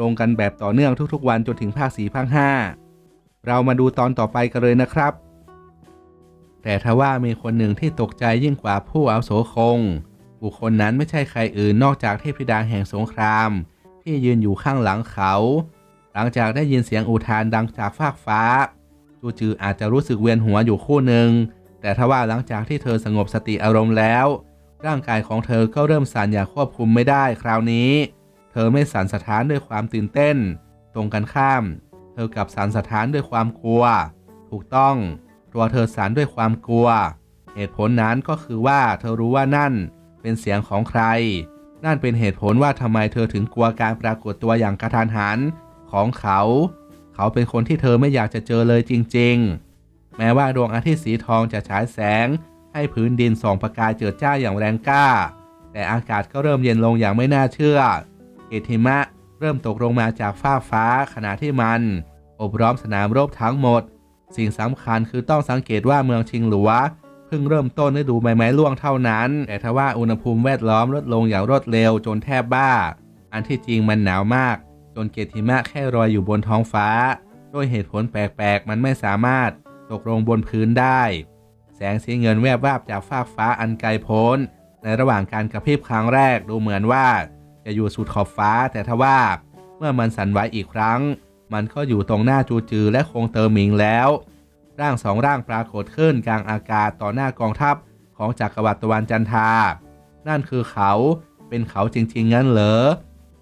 ลงกันแบบต่อเนื่องทุกๆ วันจนถึงภาคสีภาคห้าเรามาดูตอนต่อไปกันเลยนะครับ แต่ทว่ามีคนหนึ่งที่ตกใจยิ่งกว่าผู้อาวุโสคง บุคคลนั้นไม่ใช่ใครอื่นนอกจากเทพธิดาแห่งสงคราม ที่ยืนอยู่ข้างหลังเขา หลังจากได้ยินเสียงอุทานดังจากฟากฟ้าจูจืออาจจะรู้สึกเวียนหัวอยู่คู่หนึ่งแต่ทว่าหลังจากที่เธอสงบสติอารมณ์แล้ว ร่างกายของเธอก็เริ่มสั่นอย่างควบคุมไม่ได้คราวนี้ เธอไม่สั่นสะท้านด้วยความตื่นเต้น ตรงกันข้าม เธอกลับสั่นสะท้านด้วยความกลัว ถูกต้อง ตัวเธอสั่นด้วยความกลัว เหตุผลนั้นก็คือว่าเธอรู้ว่านั่นเป็นเสียงของใคร นั่นเป็นเหตุผลว่าทำไมเธอถึงกลัวการปรากฏตัวอย่างกระทันหันของเขา เขาเป็นคนที่เธอไม่อยากจะเจอเลยจริง ๆ แม้ว่าดวงอาทิตย์สีทองจะฉายแสง ให้พื้นดินส่องประกายเจิดจ้าอย่างแรงกล้า แต่อากาศก็เริ่มเย็นลงอย่างไม่น่าเชื่อ เอทิมะเริ่มตกลงมาจากฟ้าฟ้าขณะที่มันอบร้อมสนามรบทั้งหมด สิ่งสำคัญคือต้องสังเกตว่าเมืองชิงหลัวเพิ่งเริ่มต้นฤดูใบไม้ร่วงเท่านั้น แต่ทว่าอุณหภูมิแวดล้อมลดลงอย่างรวดเร็วจนแทบบ้า อันที่จริงมันหนาวมาก จนเกตหิมะแค่รอยอยู่บนท้องฟ้า ด้วยเหตุผลแปลกๆ มันไม่สามารถตกลงบนพื้นได้ แสงสีเงินแวบวาบจากฟากฟ้าอันไกลโพ้น ในระหว่างการกระพริบครั้งแรกดูเหมือนว่า จะอยู่สุดขอบฟ้า แต่ทว่าเมื่อมันสั่นไหวอีกครั้ง มันก็อยู่ตรงหน้าจูจือและคงเตอร์หมิงแล้ว ร่างสองร่างปรากฏขึ้นกลางอากาศต่อหน้ากองทัพของจักรวรรดิตะวันจันทา นั่นคือเขาเป็นเขาจริงๆงั้นเหรอ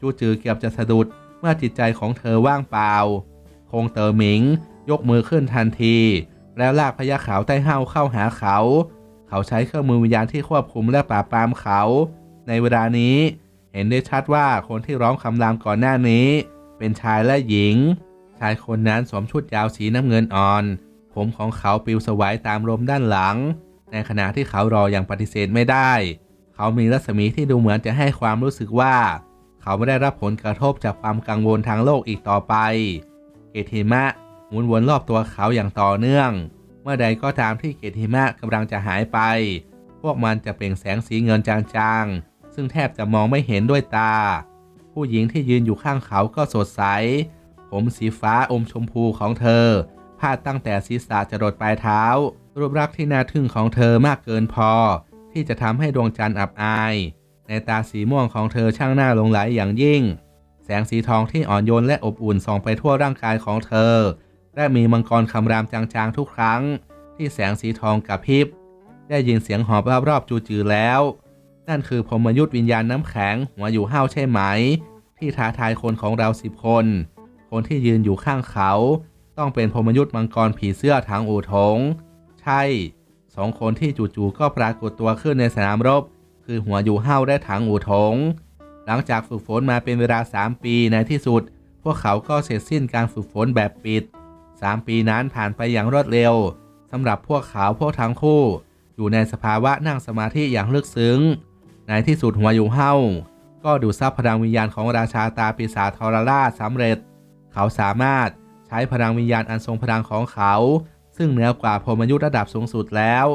จูจือเกือบจะสะดุดเมื่อจิตใจของเธอว่างเปล่า คงเตอร์หมิง ยกมือขึ้นทันที แล้วลากพญาขาวใต้ห้าวเข้าหาเขา เขาใช้เครื่องมือวิญญาณที่ควบคุมและปราบปรามเขา ในเวลานี้ ห็นได้ชัดว่าคนที่ร้องคำรามก่อนหน้านี้ เป็นชายและหญิง ชายคนนั้นสวมชุดยาวสีน้ำเงินอ่อน ผมของเขาปลิวสวายตามลมด้านหลัง ในขณะที่เขารออย่างปฏิเสธไม่ได้ เขามีรัศมีที่ดูเหมือนจะให้ความรู้สึกว่า เขาไม่ได้รับผลกระทบจากความกังวลทางโลกอีกต่อไป เกติมะหมุนวนรอบตัวเขาอย่างต่อเนื่อง เมื่อใดก็ตามที่เกติมะกำลังจะหายไป พวกมันจะเปล่งแสงสีเงินจางๆ ซึ่งแทบจะมองไม่เห็นด้วยตา ผู้หญิงที่ยืนอยู่ข้างเขาก็สดใส ผมสีฟ้าอมชมพูของเธอพาดตั้งแต่ศีรษะจรดปลายเท้า รูปรักษณ์ที่น่าทึ่งของเธอมากเกินพอ ที่จะทำให้ดวงจันทร์อับอาย ในตาสีม่วงของเธอช่างน่าหลงไหลอย่างยิ่ง แสงสีทองที่อ่อนโยนและอบอุ่นส่องไปทั่วร่างกายของเธอ และมีมังกรคำรามจางๆทุกครั้ง ที่แสงสีทองกระพริบ ได้ยินเสียงหอบรอบๆจูจือแล้ว นั่นคือพรมยุทธวิญญาณน้ำแข็งหัวอยู่ห้าวใช่ไหม ที่ท้าทายคนของเราสิบคน คนที่ยืนอยู่ข้างเขา ต้องเป็นพรมยุทธมังกรผีเสื้อทางอู่ถงใช่สองคนที่จู่ๆก็ปรากฏตัวขึ้นในสนามรบ คือหัวอยู่ห้าวและถังอู่ถงหลังจากฝึกฝนมาเป็นเวลา 3 ปีในที่สุด พวกเขาก็เสร็จสิ้นการฝึกฝนแบบปิด 3 ปีนั้นผ่านไปอย่างรวดเร็วสำหรับพวกเขาพวกทั้งคู่ อยู่ในสภาวะนั่งสมาธิอย่างลึกซึ้ง ในที่สุดหัวอยู่เห้าก็ดูดซับพลังวิญญาณของราชาตาปีศาจทรราชสำเร็จ เขาสามารถใช้พลังวิญญาณอันทรงพลังของเขา ซึ่งเหนือกว่าพรมยุทธ์ระดับสูงสุดแล้ว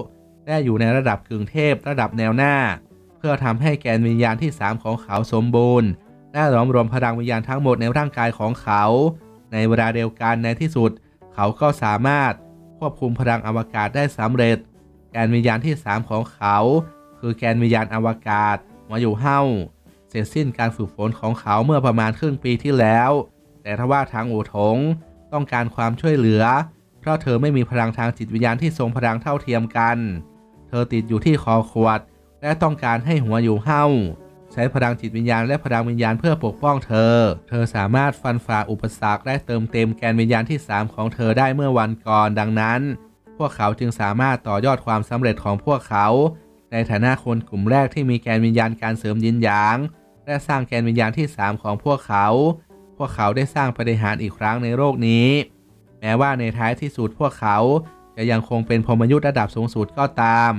ได้อยู่ในระดับกึ่งเทพระดับแนวหน้า เพื่อทำให้แกนวิญญาณที่ 3 ของเขาสมบูรณ์และรวมรวมพลังวิญญาณทั้งหมดในร่างกายของเขา ในเวลาเดียวกันในที่สุด เขาก็สามารถควบคุมพลังอวกาศได้สำเร็จ แกนวิญญาณที่ 3 ของเขา คือแกนวิญญาณอวกาศมาอยู่เฮ้าเสร็จสิ้นการฝึกฝนของเขาเมื่อประมาณครึ่งปีที่แล้ว แต่ทว่าทางอู่ถงต้องการความช่วยเหลือ เพราะเธอไม่มีพลังทางจิตวิญญาณที่ทรงพลังเท่าเทียมกัน เธอติดอยู่ที่คอขวด และต้องการให้หัวอยู่เฮ้าใช้พลังจิตวิญญาณและพลังวิญญาณเพื่อปกป้องเธอ เธอสามารถฟันฝ่าอุปสรรคและเติมเต็มแกนวิญญาณที่ 3 ของเธอได้เมื่อวันก่อนดังนั้น พวกเขาจึงสามารถต่อยอดความสำเร็จของพวกเขา ในฐานะคนกลุ่มแรกที่มีแกนวิญญาณการเสริมยินหยาง และสร้างแกนวิญญาณที่ 3 ของพวกเขา พวกเขาได้สร้างปฏิหารอีกครั้งในโลกนี้ แม้ว่าในท้ายที่สุดพวกเขาจะยังคงเป็นพรมยุทธ์ระดับสูงสุดก็ตาม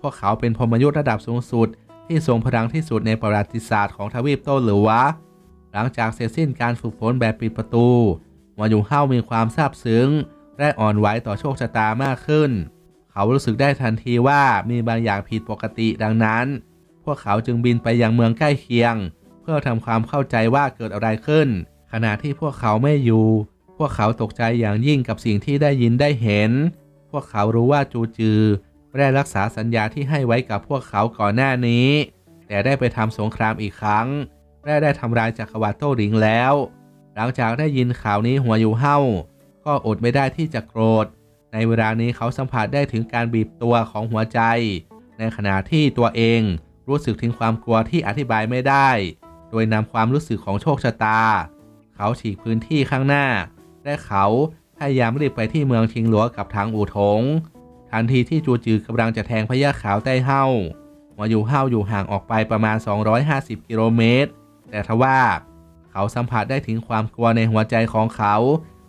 พวกเขาเป็นพรมยุทธ์ระดับสูงสุด ที่ทรงพลังที่สุดในประวัติศาสตร์ของทวีปโตหรือวะหลังจากเสร็จสิ้นการฝึกฝนแบบปิดประตูมาอยู่เฮ้ามีความซาบซึ้งและอ่อนไหวต่อโชคชะตามากขึ้น เขารู้สึกได้ทันทีว่ามีบางอย่างผิดปกติดังนั้น พวกเขาจึงบินไปยังเมืองใกล้เคียง เพื่อทำความเข้าใจว่าเกิดอะไรขึ้น ขณะที่พวกเขาไม่อยู่ พวกเขาตกใจอย่างยิ่งกับสิ่งที่ได้ยินได้เห็น พวกเขารู้ว่าจูจือได้รักษาสัญญาที่ให้ไว้กับพวกเขาก่อนหน้านี้ แต่ได้ไปทำสงครามอีกครั้งและได้ทำลายจักรวรรดิโต้หลิงแล้ว หลังจากได้ยินข่าวนี้หัวอยู่เฮ้าก็อดไม่ได้ที่จะโกรธ ในเวลานี้เขาสัมผัสได้ถึงการบีบตัวของหัวใจ ในขณะที่ตัวเองรู้สึกถึงความกลัวที่อธิบายไม่ได้ โดยนำความรู้สึกของโชคชะตา เขาฉีกพื้นที่ข้างหน้า และเขาพยายามรีบไปที่เมืองชิงหลัวกับทางอู่ถง ทันทีที่จูจือกำลังจะแทงพญาขาวใต้เฮาหัวอยู่เฮาอยู่ห่างออกไปประมาณ 250 กิโลเมตร แต่ทว่า เขาสัมผัสได้ถึงความกลัวในหัวใจของเขา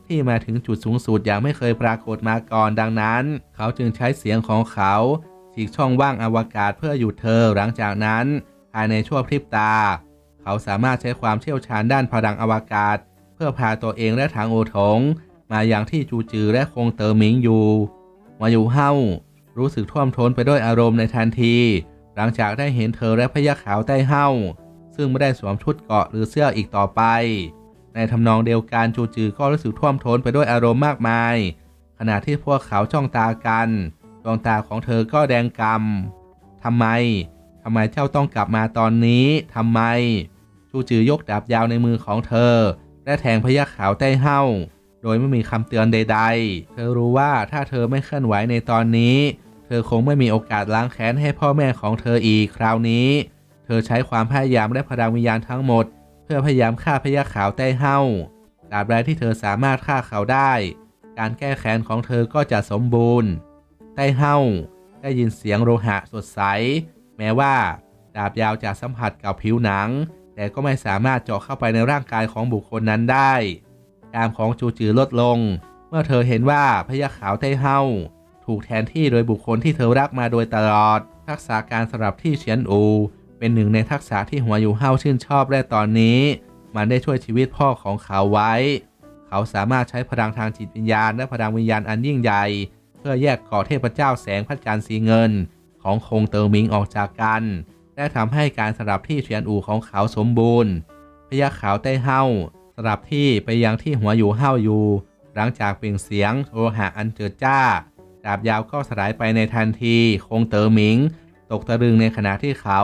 ที่มาถึงจุดสูงสุดอย่างไม่เคยปรากฏมาก่อนดังนั้น เขาจึงใช้เสียงของเขาฉีกช่องว่างอวกาศเพื่อหยุดเธอหลังจากนั้นภายในชั่วพริบตา เขาสามารถใช้ความเชี่ยวชาญด้านพลังอวกาศ เพื่อพาตัวเองและทางโอถงมาอย่างที่จูจือและคงเตอหมิงอยู่มาอยู่เฮ้ารู้สึกท่วมท้นไปด้วยอารมณ์ในทันที หลังจากได้เห็นเธอและพญาขาวใต้เฮ้าซึ่งไม่ได้สวมชุดเกราะหรือเสื้ออีกต่อไป ในทำนองเดียวกันจูจือก็รู้สึกท่วมท้นไปด้วยอารมณ์มากมาย ขณะที่พวกเขาจ้องตากันดวงตาของเธอก็แดงกำทำไมทำไมเจ้าต้องกลับมาตอนนี้ทำไมจูจือยกดาบยาวในมือของเธอ และแทงพญาขาวใต้เห้า โดยไม่มีคำเตือนใด ๆ เธอรู้ว่าถ้าเธอไม่เคลื่อนไหวในตอนนี้ เธอคงไม่มีโอกาสล้างแค้นให้พ่อแม่ของเธออีกคราวนี้ เธอใช้ความพยายามและพลังวิญญาณทั้งหมด เพื่อพยายามฆ่าพญาขาวใต้เห้าตราบใดที่เธอสามารถฆ่าเขาได้ การแก้แค้นของเธอก็จะสมบูรณ์ ใต้เห้าได้ยินเสียงโลหะสดใส แม้ว่าดาบยาวจะสัมผัสกับผิวหนัง แต่ก็ไม่สามารถเจาะเข้าไปในร่างกายของบุคคลนั้นได้กามของจูจือลดลง เมื่อเธอเห็นว่าพญาขาวไต้เฮาถูกแทนที่โดยบุคคลที่เธอรักมาโดยตลอด ทักษะการสำหรับที่เฉียนอู เป็นหนึ่งในทักษะที่หัวอยู่เฮาชื่นชอบและตอนนี้ มันได้ช่วยชีวิตพ่อของเขาไว้ เขาสามารถใช้พลังทางจิตวิญญาณ และพลังวิญญาณอันยิ่งใหญ่ เพื่อแยกกาะเทพเจ้าแสงพระจันทร์สีเงิน ของคงเติมิงออกจากกัน และทำให้การสลับที่เฉียนอู่ของเขาสมบูรณ์พญาขาวไต้เฮาสลับที่ไปยังที่หัวอยู่เฮาอยู่ หลังจากเปล่งเสียงโลหะอันเจิดจ้าดาบยาวก็สลายไปในทันทีคงเตอหมิง ตกตะลึงในขณะที่เขา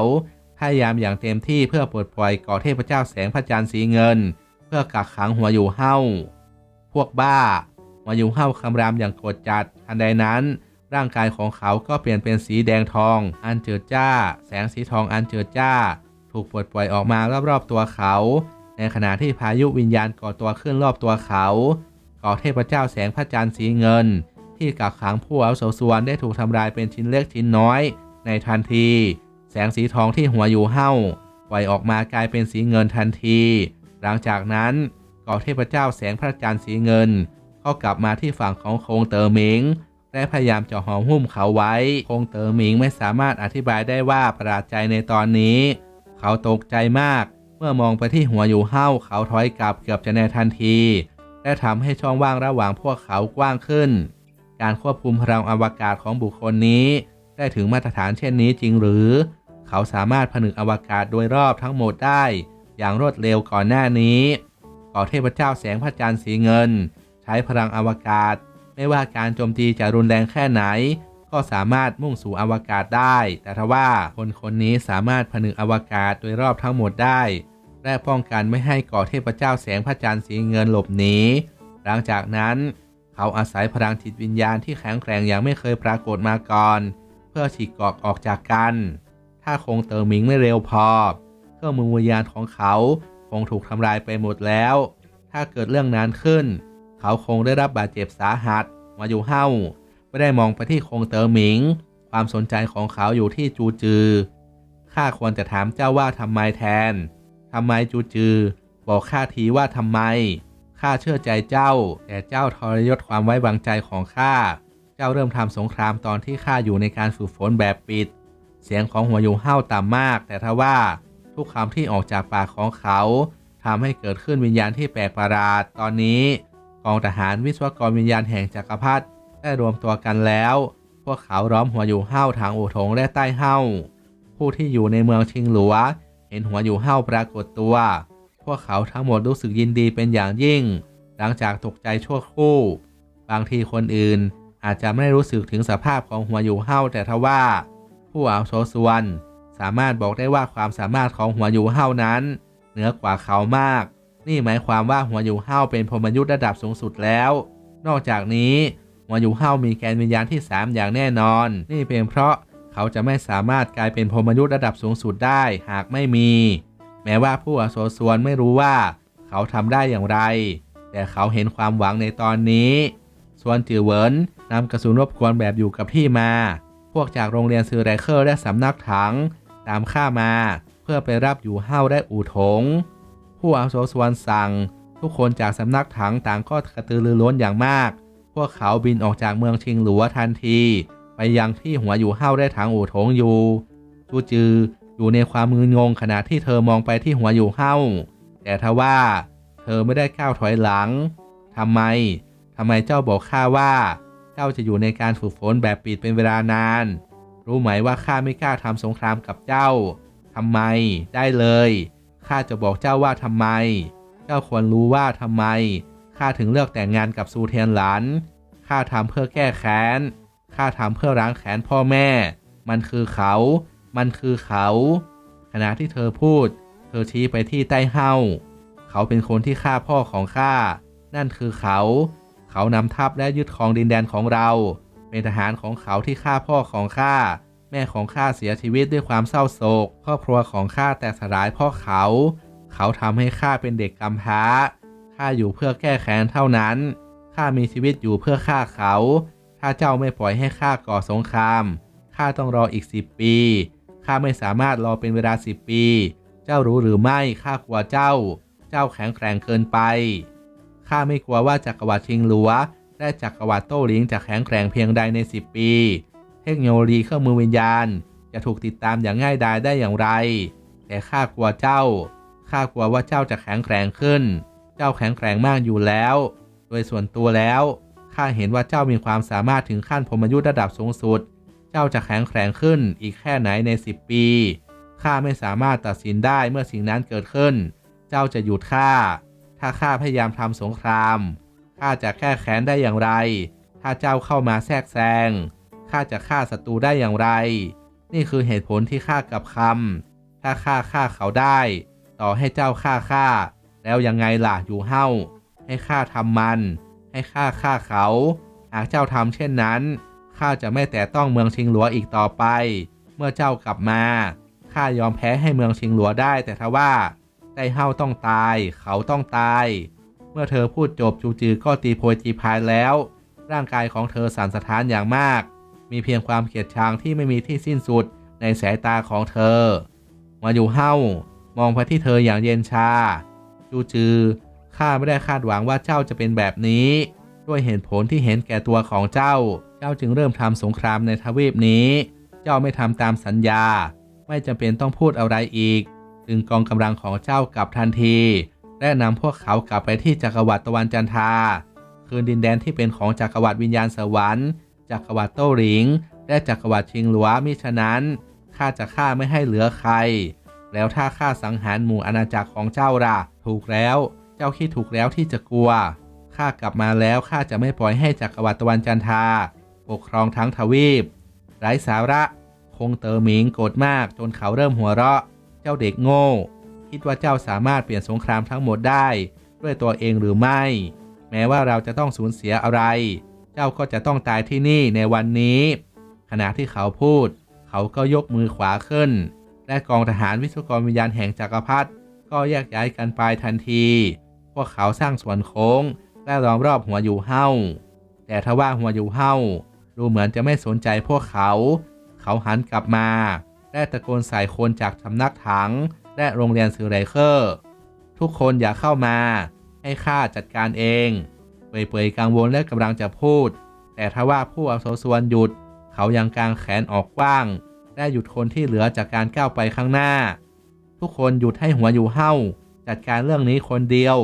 พยายามอย่างเต็มที่เพื่อปลดปล่อยก่อเทพเจ้าแสงพระจันทร์สีเงิน เพื่อกักขังหัวอยู่เฮ้าพวกบ้าหัวอยู่เฮ้าคำรามอย่างโกรธจัดทันใดนั้น ร่างกายของเขาก็เปลี่ยนเป็นสีแดงทอง อันเจิดจ้า แสงสีทองอันเจิดจ้า ถูกปลดปล่อยออกมารอบๆตัวเขา ในขณะที่พายุวิญญาณก่อตัวขึ้นรอบตัวเขาก่อเทพเจ้าแสงพระจันทร์สีเงิน ที่กักขังผู้เอาโสส่วนได้ถูกทำลายเป็นชิ้นเล็กชิ้นน้อย ในทันที แสงสีทองที่หัวอยู่เห้าปล่อยออกมากลายเป็นสีเงินทันที หลังจากนั้นก่อเทพเจ้าแสงพระจันทร์สีเงิน ก็กลับมาที่ฝั่งของโคงเตอหมิงและพยายามจะหอมหุ้มเขาไว้ คงเตอหมิงไม่สามารถอธิบายได้ว่าประหลาดใจในตอนนี้ เขาตกใจมาก เมื่อมองไปที่หัวอยู่เห้าเขาถอยกลับเกือบจะในทันที และทำให้ช่องว่างระหว่างพวกเขากว้างขึ้น การควบคุมพลังอวกาศของบุคคลนี้ ได้ถึงมาตรฐานเช่นนี้จริงหรือ เขาสามารถผนึกอวกาศโดยรอบทั้งหมดได้ อย่างรวดเร็วก่อนหน้านี้ก่อเทพเจ้าแสงพระจันทร์สีเงิน ใช้พลังอวกาศ ไม่ว่าการโจมตีจะรุนแรงแค่ไหน ก็สามารถมุ่งสู่อวกาศได้ แต่ทว่าคนคนนี้สามารถผนึกอวกาศโดยรอบทั้งหมดได้ และป้องกันไม่ให้ก่อเทพเจ้าแสงพระจันทร์สีเงินหลบหนีหลังจากนั้น เขาอาศัยพลังจิตวิญญาณที่แข็งแกร่งอย่างไม่เคยปรากฏมาก่อน เพื่อฉีกกอกออกจากกัน ถ้าคงเติมมิงไม่เร็วพอ เครื่องมือวิญญาณของเขาคงถูกทำลายไปหมดแล้ว ถ้าเกิดเรื่องนั้นขึ้น เขาคงได้รับบาดเจ็บสาหัส มาอยู่เฮ้าไม่ได้มองไปที่คงเตอหมิง ความสนใจของเขาอยู่ที่จูจือ ข้าควรจะถามเจ้าว่าทำไมแทน ทำไมจูจือบบอกข้าทีว่าทำไม ข้าเชื่อใจเจ้า แต่เจ้าทรยศความไว้วางใจของข้า เจ้าเริ่มทำสงครามตอนที่ข้าอยู่ในการฝึกฝนแบบปิด เสียงของหัวยูเห่าต่ำมาก แต่ทว่าทุกคำที่ออกจากปากของเขาทำให้เกิดขึ้นวิญญาณที่แปลกประหลาด ตอนนี้กองทหารวิศวกรวิญญาณแห่งจักรพรรดิได้รวมตัวกันแล้ว พวกเขาล้อมหัวอยู่เห้าทางอู่ถงและใต้เห้าผู้ที่อยู่ในเมืองชิงหลัว เห็นหัวอยู่เห้าปรากฏตัว พวกเขาทั้งหมดรู้สึกยินดีเป็นอย่างยิ่ง หลังจากตกใจชั่วครู่ บางทีคนอื่นอาจจะไม่รู้สึกถึงสภาพของหัวอยู่เห้าแต่ทว่า ผู้อาวุโสส่วนสามารถบอกได้ว่าความสามารถของหัวอยู่เห้านั้น เหนือกว่าเขามาก นี่หมายความว่าหัวอยู่เห้าเป็นพรมยุทธ์ระดับสูงสุดแล้ว นอกจากนี้หัวอยู่เห้ามีแกนวิญญาณที่ 3 อย่างแน่นอน นี่เป็นเพราะเขาจะไม่สามารถกลายเป็นพรมยุทธ์ระดับสูงสุดได้หากไม่มี แม้ว่าผู้อาวุโสส่วนไม่รู้ว่าเขาทำได้อย่างไร แต่เขาเห็นความหวังในตอนนี้ส่วนจือเหวินนำกระสุนรบกวนแบบอยู่กับที่มา พวกจากโรงเรียนซือไรเคอร์และสำนักถัง ตามข้ามา เพื่อไปรับอยู่เห้าได้อู่ถง ผู้อาวุโสส่วนสั่ง ทุกคนจากสำนักถังต่างก็กระตือรือร้นอย่างมาก พวกเขาบินออกจากเมืองชิงหลัวทันที ไปยังที่หัวอยู่เห้าได้ถังอู่ถงอยู่จูจืออยู่ในความมืองงขณะที่เธอมองไปที่หัวอยู่เห้าแต่ทว่า เธอไม่ได้ก้าวถอยหลังทำไมทำไมเจ้าบอกข้าว่า เจ้าจะอยู่ในการฝึกฝนแบบปิดเป็นเวลานาน รู้ไหมว่าข้าไม่กล้าทำสงครามกับเจ้าทำไม ได้เลยข้าจะบอกเจ้าว่าทำไม เจ้าควรรู้ว่าทำไมข้าถึงเลือกแต่งงานกับซูเทียนหลานข้าทำเพื่อแก้แค้นข้าทำเพื่อล้างแค้นพ่อแม่ มันคือเขา มันคือเขา ขณะที่เธอพูด เธอชี้ไปที่ใต้เห้าเขาเป็นคนที่ฆ่าพ่อของข้า นั่นคือเขา เขานำทัพและยึดครองดินแดนของเรา เป็นทหารของเขาที่ฆ่าพ่อของข้าแม่ของข้าเสียชีวิตด้วยความเศร้าโศก ครอบครัวของข้าแตกสลายเพ่อเขา เขาทำให้ข้าเป็นเด็กกำพร้าข้าอยู่เพื่อแก้แค้นเท่านั้นข้ามีชีวิตอยู่เพื่อฆ่าเขา ถ้าเจ้าไม่ปล่อยให้ข้าก่อสงครามข้าต้องรออีกสิบปีข้าไม่สามารถรอเป็นเวลาสิบปี เจ้ารู้หรือไม่ข้ากลัวเจ้า เจ้าแข็งแกร่งเกินไป ข้าไม่กลัวว่าจักรวรรดิชิงหลัว และจักรวรรดิโต้หลิงจะแข็งแกร่งเพียงใดใน 10 ปี เทคโนโลยีเครื่องมือวิญญาณ จะถูกติดตามอย่างง่ายดายได้อย่างไร แต่ข้ากลัวเจ้า ข้ากลัวว่าเจ้าจะแข็งแกร่งขึ้น เจ้าแข็งแกร่งมากอยู่แล้ว โดยส่วนตัวแล้วข้าเห็นว่าเจ้ามีความสามารถถึงขั้นพรมยุทธ์ระดับสูงสุด เจ้าจะแข็งแกร่งขึ้นอีกแค่ไหนใน 10 ปี ข้าไม่สามารถตัดสินได้เมื่อสิ่งนั้นเกิดขึ้น เจ้าจะหยุดข้า ถ้าข้าพยายามทำสงครามข้าจะแก้แค้นได้อย่างไร ถ้าเจ้าเข้ามาแทรกแซงข้าจะฆ่าศัตรูได้อย่างไร นี่คือเหตุผลที่ข้ากับคำถ้าข้าฆ่าเขาได้ ต่อให้เจ้าฆ่าข้าแล้วยังไงล่ะอยู่เฮ้าให้ข้าทำมัน ให้ข้าฆ่าเขา หากเจ้าทำเช่นนั้นข้าจะไม่แต่ต้องเมืองชิงหลัวอีกต่อไป เมื่อเจ้ากลับมาข้ายอมแพ้ให้เมืองชิงหลัวได้แต่ทว่า ไต้เฮาต้องตาย เขาต้องตาย เมื่อเธอพูดจบจูจือก็ตีโพยตีพายแล้ว ร่างกายของเธอสั่นสะท้านอย่างมาก มีเพียงความเกลียดชังที่ไม่มีที่สิ้นสุดในสายตาของเธอ มาอยู่เฮามองไปที่เธออย่างเย็นชา จูจือข้าไม่ได้คาดหวังว่าเจ้าจะเป็นแบบนี้ ด้วยเหตุผลที่เห็นแก่ตัวของเจ้า เจ้าจึงเริ่มทำสงครามในทวีปนี้ เจ้าไม่ทำตามสัญญา ไม่จำเป็นต้องพูดอะไรอีก จึงกองกำลังของเจ้ากลับทันที และนำพวกเขากลับไปที่จักรวรรดิตะวันจันทราคืนดินแดนที่เป็นของจักรวรรดิวิญญาณสวรรค์จักรวรรดิโต้หลิง และจักรวรรดิชิงหลัวมิฉะนั้นข้าจะฆ่าไม่ให้เหลือใคร แล้วถ้าข้าสังหารหมู่อาณาจักรของเจ้าล่ะ ถูกแล้ว เจ้าคิดถูกแล้วที่จะกลัวข้ากลับมาแล้วข้าจะไม่ปล่อยให้จักรวรรดิตะวันจันทราปกครองทั้งทวีปไร้สาระ คงเตอหมิงโกรธมากจนเขาเริ่มหัวเราะ เจ้าเด็กโง่ คิดว่าเจ้าสามารถเปลี่ยนสงครามทั้งหมดได้ ด้วยตัวเองหรือไม่ แม้ว่าเราจะต้องสูญเสียอะไร เจ้าก็จะต้องตายที่นี่ในวันนี้ ขณะที่เขาพูด เขาก็ยกมือขวาขึ้น และกองทหารวิศวกรวิญญาณแห่งจักรพรรดิก็แยกย้ายกันไปทันที พวกเขาสร้างสวนโค้ง และล้อมรอบหัวอยู่เฮ้า แต่ทว่าหัวอยู่เฮ้าดูเหมือนจะไม่สนใจพวกเขา เขาหันกลับมา และตะโกนใส่คนจากสำนักถัง และโรงเรียนซือไรเคอร์ ทุกคนอย่าเข้ามา ให้ข้าจัดการเอง เปื่อยๆกังวลและกำลังจะพูด แต่ทว่าผู้อาวุโสส่วนหยุด เขายังกางแขนออกกว้างได้หยุดคนที่เหลือจากการก้าวไปข้างหน้า ทุกคนหยุดให้หัวอยู่เห้าจัดการเรื่องนี้คนเดียว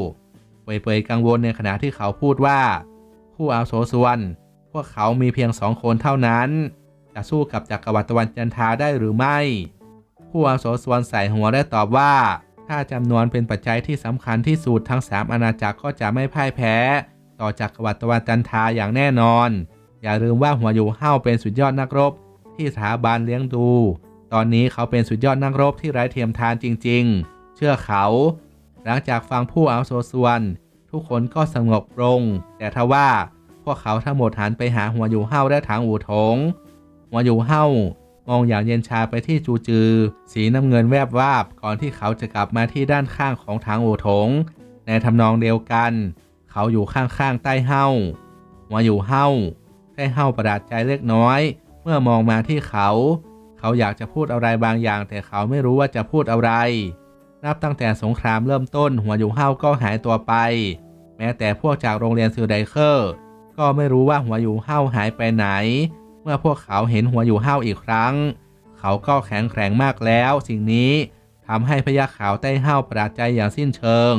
เปื่อยๆกังวลในขณะที่เขาพูดว่า ผู้อาวุโสส่วนพวกเขามีเพียงสองคนเท่านั้น จะสู้กับจักรวรรดิตะวันจันทราได้หรือไม่ ผู้อาโสสวนใส่หัวและตอบว่า ถ้าจำนวนเป็นปัจจัยที่สำคัญที่สุดทั้งสามอาณาจักรก็จะไม่พ่ายแพ้ ต่อจักรวรรดิตะวันจันทราอย่างแน่นอน อย่าลืมว่าหัวอยู่เห้าเป็นสุดยอดนักรบ ที่สถาบันเลี้ยงดู ตอนนี้เขาเป็นสุดยอดนักรบที่ไร้เทียมทานจริง ๆ เชื่อเขา หลังจากฟังผู้อาโสสวนทุกคนก็สงบลง แต่ทว่าพวกเขาทั้งหมดหันไปหาหัวอยู่เห้าและถางอู่ถง วอยู่เห้ามองอย่างเย็นชาไปที่จูจือ สีน้ำเงินแวบวาบก่อนที่เขาจะกลับมาที่ด้านข้างของทางโอู่ถง ในทำนองเดียวกัน เขาอยู่ข้างๆใต้เห้าวอยู่เห้าใต้เห้าประหลาดใจเล็กน้อย เมื่อมองมาที่เขา เขาอยากจะพูดอะไรบางอย่าง แต่เขาไม่รู้ว่าจะพูดอะไร นับตั้งแต่สงครามเริ่มต้นหัวอยู่เห้าก็หายตัวไป แม้แต่พวกจากโรงเรียนซิลไดเคอร์ ก็ไม่รู้ว่าหัวอยู่เห้าหายไปไหน มื่อพวกเขาเห็นหัวอยู่เห้าอีกครั้ง เขาก็แข็งแกร่งมากแล้ว สิ่งนี้ทำให้พญาขาวใต้เห้าประหลาดใจอย่างสิ้นเชิง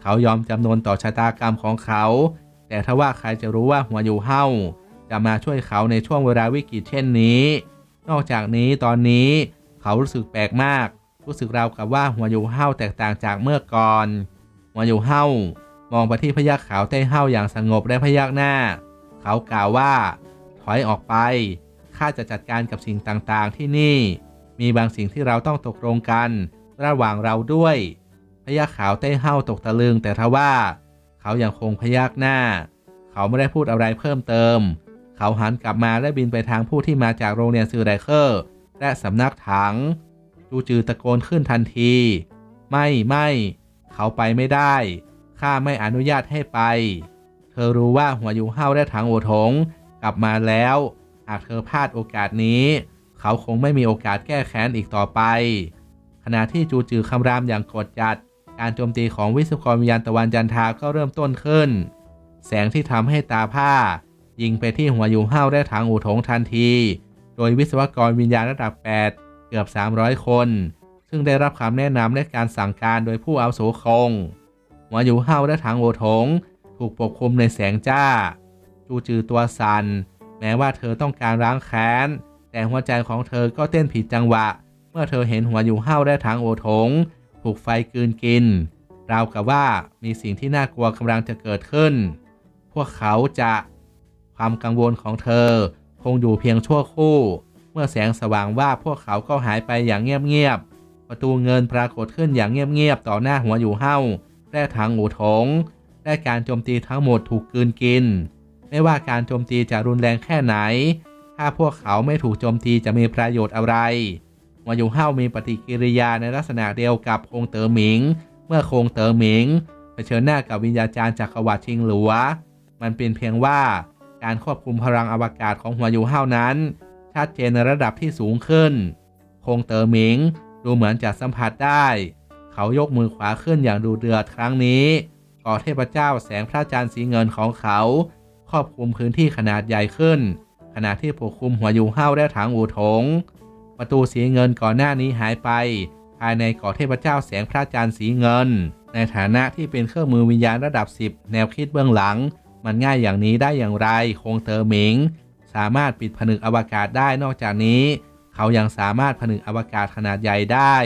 เขายอมจำนนต่อชะตากรรมของเขา แต่ถ้าว่าใครจะรู้ว่าหัวอยู่เห้าจะมาช่วยเขาในช่วงเวลาวิกฤตเช่นนี้ นอกจากนี้ตอนนี้เขารู้สึกแปลกมาก รู้สึกราวกับว่าหัวอยู่เห้าแตกต่างจากเมื่อก่อน หัวอยู่เห้ามองไปที่พยักขาวใต้เห้าอย่างสงบและพยักหน้า เขากล่าวว่า อยออกไป ข้าจะจัดการกับสิ่งต่างๆที่นี่ มีบางสิ่งที่เราต้องตกลงกัน ระหว่างเราด้วยพยักขาวใต้เห้าตกตะลึงแต่ทว่า เขายัางคงพยักหน้า เขาไม่ได้พูดอะไรเพิ่มเติม เขาหันกลับมาและบินไปทางผู้ที่มาจากโรงเรียนซิลไดเคอร์ และสำนักถัง จูจือตะโกนขึ้นทันที ไม่ไม่ เขาไปไม่ได้ ข้าไม่อนุญาตให้ไป เธอรู้ว่าหัวยูเฮาและถังโอถง กลับมาแล้ว หากเธอพลาดโอกาสนี้ เขาคงไม่มีโอกาสแก้แค้นอีกต่อไป ขณะที่จูจือคำรามอย่างกดจัด การโจมตีของวิศวกรวิญญาณตะวันจันทาก็เริ่มต้นขึ้น แสงที่ทำให้ตาผ้า ยิงไปที่หัวยูเฮาและถังอูถงทันที โดยวิศวกรวิญญาณระดับ 8 เกือบ 300 คน ซึ่งได้รับคำแนะนำและการสั่งการโดยผู้อาวุโสคงหัวยูเฮาและถังโอถงถูกปกคลุมในแสงจ้า จูจือตัวสัน่นแม้ว่าเธอต้องการล้างแค้น แต่หัวใจของเธอก็เต้นผิดจังหวะ เมื่อเธอเห็นหัวอยู่เฮาและถังโอถงถูกไฟกืนกิน ราวกับว่ามีสิ่งที่น่ากลัวกำลังจะเกิดขึ้น พวกเขาจะความกังวลของเธอ คงอยู่เพียงชั่วครู่ เมื่อแสงสว่างว่าพวกเขาก็หายไปอย่างเงียบๆประตูเงินปรากฏขึ้นอย่างเงียบๆต่อหน้าหัวอยู่เฮ้าและทางโอูถงและการโจมตีทั้งหมดถูกกืนกิน ไม่ว่าการโจมตีจะรุนแรงแค่ไหน ถ้าพวกเขาไม่ถูกโจมตีจะมีประโยชน์อะไรหัวอยู่เฮ้ามีปฏิกิริยาในลักษณะเดียวกับคงเต๋อหมิง เมื่อคงเต๋อหมิงเผชิญหน้ากับวิญญาจารย์จักรวรรดิชิงหลัว มันเป็นเพียงว่าการควบคุมพลังอวกาศของหัวยูเฮ้านั้น ชัดเจนในระดับที่สูงขึ้น คงเต๋อหมิงดูเหมือนจะสัมผัสได้ เขายกมือขวาขึ้นอย่างดูเดือดครั้งนี้ก่อเทพเจ้าแสงพระจันทร์สีเงินของเขา ครอบคลุมพื้นที่ขนาดใหญ่ขึ้น ขณะที่ปกคลุมหัวยูเฮ้าและถังอูถง ประตูสีเงินก่อนหน้านี้หายไป ภายในก่อเทพเจ้าแสงพระจันทร์สีเงิน ในฐานะที่เป็นเครื่องมือวิญญาณระดับ 10 แนวคิดเบื้องหลัง มันง่ายอย่างนี้ได้อย่างไรคงเตอหมิง สามารถปิดผนึกอวกาศได้นอกจากนี้ เขายังสามารถผนึกอวกาศขนาดใหญ่ได้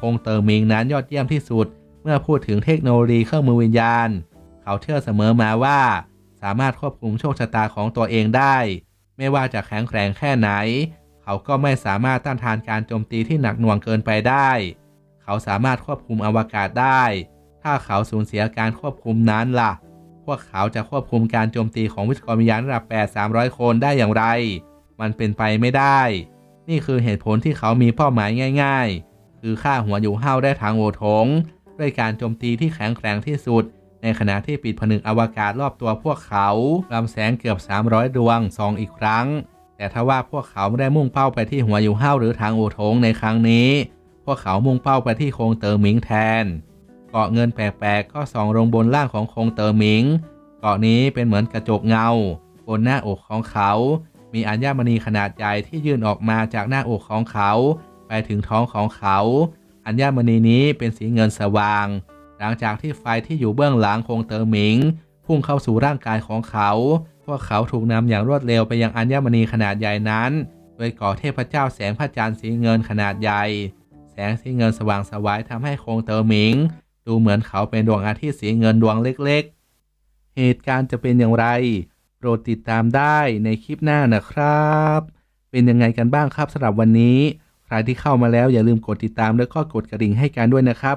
คงเตอหมิงนั้นยอดเยี่ยมที่สุด เมื่อพูดถึงเทคโนโลยีเครื่องมือวิญญาณ เขาเชื่อเสมอมาว่าามารถควบคุมโชคชะตาของตัวเองได้ ไม่ว่าจะแข็งแกร่งแค่ไหน เขาก็ไม่สามารถต้านทานการโจมตีที่หนักหน่วงเกินไปได้ เขาสามารถควบคุมอวกาศได้ ถ้าเขาสูญเสียการควบคุมนั้นล่ะ พวกเขาจะควบคุมการโจมตีของวิศวกรวิญญาณระดับ8 300 คนได้อย่างไร มันเป็นไปไม่ได้ นี่คือเหตุผลที่เขามีเป้าหมายง่าย ๆ คือฆ่าหัวอยู่เห้าได้ทางโอถงด้วยการโจมตีที่แข็งแกร่งที่สุด ในขณะที่ปิดผนึกอวกาศรอบตัวพวกเขาลำแสงเกือบ 300 ดวงส่องอีกครั้ง แต่ถ้าว่าพวกเขาไม่ได้มุ่งเป้าไปที่หัวอยู่เห้าหรือทางโอถงในครั้งนี้ พวกเขามุ่งเป้าไปที่โคงเตอหมิงแทนกกาะเงินแปลกๆก็ส่องลงบนล่างของคงเตอหมิง เกาะนี้เป็นเหมือนกระจกเงา บนหน้าอกของเขา มีอัญมณีขนาดใหญ่ที่ยื่นออกมาจากหน้าอกของเขา ไปถึงท้องของเขา อัญมณีนี้เป็นสีเงินสว่าง หลังจากที่ไฟที่อยู่เบื้องหลังคงเตอหมิง พุ่งเข้าสู่ร่างกายของเขา พวกเขาถูกนำอย่างรวดเร็วไปยังอัญมณีขนาดใหญ่นั้น โดยก่อเทพเจ้าแสงพระจันทร์สีเงินขนาดใหญ่ แสงสีเงินสว่างไสวายทำให้คงเตอหมิง ดูเหมือนเขาเป็นดวงอาทิตย์สีเงินดวงเล็กๆ เหตุการณ์จะเป็นอย่างไร โปรดติดตามได้ในคลิปหน้านะครับ เป็นยังไงกันบ้างครับสำหรับวันนี้ ใครที่เข้ามาแล้วอย่าลืมกดติดตามแล้วก็กดกระดิ่งให้กันด้วยนะครับ